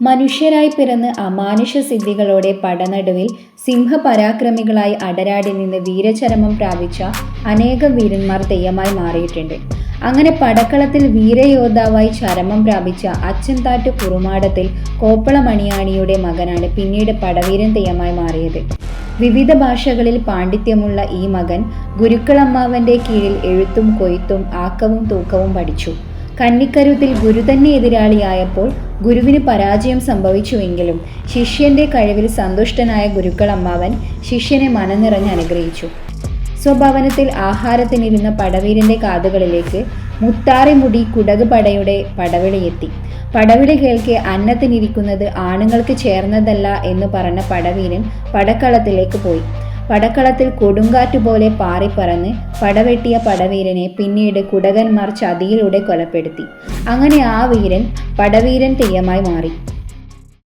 മനുഷ്യരായി പിറന്ന് അമാനുഷ സിദ്ധികളോടെ പടനടുവിൽ സിംഹപരാക്രമികളായി അടരാടി നിന്ന് വീരചരമം പ്രാപിച്ച അനേകം വീരന്മാർ തെയ്യമായി മാറിയിട്ടുണ്ട്. അങ്ങനെ പടക്കളത്തിൽ വീരയോദ്ധാവായി ചരമം പ്രാപിച്ച അച്ചൻതാട്ട് കുറുമാടത്തിൽ കോപ്പളമണിയാണിയുടെ മകനാണ് പിന്നീട് പടവീരൻ തെയ്യമായി മാറിയത്. വിവിധ ഭാഷകളിൽ പാണ്ഡിത്യമുള്ള ഈ മകൻ ഗുരുക്കളമ്മാവന്റെ കീഴിൽ എഴുത്തും കൊയ്ത്തും ആക്കവും തൂക്കവും പഠിച്ചു. കന്നിക്കരുത്തിൽ ഗുരു തന്നെ എതിരാളിയായപ്പോൾ ഗുരുവിന് പരാജയം സംഭവിച്ചുവെങ്കിലും ശിഷ്യന്റെ കഴിവിൽ സന്തുഷ്ടനായ ഗുരുക്കളമ്മാവൻ ശിഷ്യനെ മനനിറഞ്ഞ് അനുഗ്രഹിച്ചു. സ്വഭവനത്തിൽ ആഹാരത്തിനിരുന്ന പടവീരന്റെ കാതുകളിലേക്ക് മുത്താറിമുടി കുടക് പടയുടെ പടവിളിയെത്തി പടവിളി കേൾക്കെ അന്നത്തിനിരിക്കുന്നത് ആണുങ്ങൾക്ക് ചേർന്നതല്ല എന്ന് പറഞ്ഞ പടവീരൻ പടക്കളത്തിലേക്ക് പോയി. പടക്കളത്തിൽ കൊടുങ്കാറ്റ് പോലെ പാറിപ്പറന്ന് പടവെട്ടിയ പടവീരനെ പിന്നീട് കുടകന്മാർ ചതിയിലൂടെ കൊലപ്പെടുത്തി. അങ്ങനെ ആ വീരൻ പടവീരൻ തെയ്യമായി മാറി.